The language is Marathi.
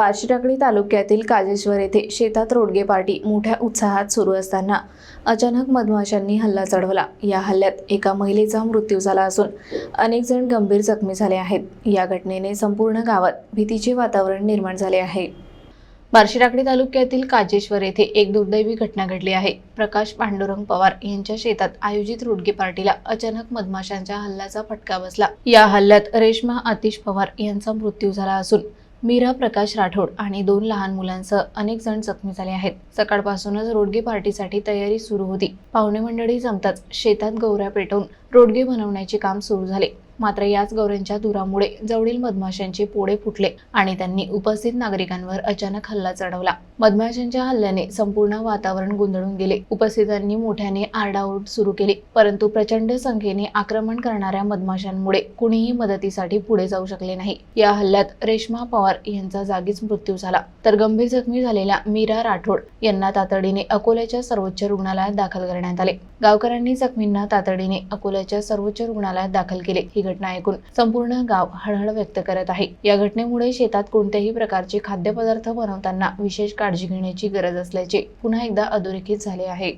बार्शीटाकडी तालुक्यातील काजेश्वर येथे शेतात रोडगे पार्टी मोठ्या उत्साहात सुरू असताना अचानक मधमाशांनी हल्ला चढवला. या हल्ल्यात एका महिलेचा मृत्यू झाला असून अनेक जण गंभीर जखमी झाले आहेत. या घटनेने संपूर्ण गावात भीतीचे वातावरण निर्माण झाले आहे. बार्शीटाकडी तालुक्यातील काजेश्वर येथे एक दुर्दैवी घटना घडली आहे. प्रकाश पांडुरंग पवार यांच्या शेतात आयोजित रोडगे पार्टीला अचानक मधमाशांच्या हल्ल्याचा फटका बसला. या हल्ल्यात रेश्मा आतिश पवार यांचा मृत्यू झाला असून मीरा प्रकाश राठोड आणि दोन लहान मुलांसह अनेक जण जखमी झाले आहेत. सकाळपासूनच रोडगे पार्टीसाठी तयारी सुरू होती. पाहुणे मंडळी जमताच शेतात गौऱ्या पेटवून रोडगे बनवण्याचे काम सुरू झाले. मात्र याच गौऱ्यांच्या धुरामुळे जवळील मधमाशांचे पोळे फुटले आणि त्यांनी उपस्थित नागरिकांवर अचानक हल्ला चढवला. मधमाशांच्या हल्ल्याने संपूर्ण वातावरण गोंधळून गेले. उपस्थितांनी मोठ्याने आरडाओरड सुरू केली परंतु प्रचंड संख्येने आक्रमण करणाऱ्या मधमाशांमुळे कुणीही मदतीसाठी पुढे जाऊ शकले नाही. या हल्ल्यात रेश्मा पवार यांचा जागीच मृत्यू झाला. तर गंभीर जखमी झालेल्या मीरा राठोड यांना तातडीने अकोल्याच्या सर्वोच्च रुग्णालयात दाखल करण्यात आले. गावकऱ्यांनी जखमींना तातडीने अकोल्याच्या सर्वोच्च रुग्णालयात दाखल केले. ही घटना ऐकून संपूर्ण गाव हळहळ व्यक्त करत आहे. या घटनेमुळे शेतात कोणत्याही प्रकारचे खाद्यपदार्थ बनवताना विशेष काळजी घेण्याची गरज असल्याचे पुन्हा एकदा अधोरेखित झाले आहे.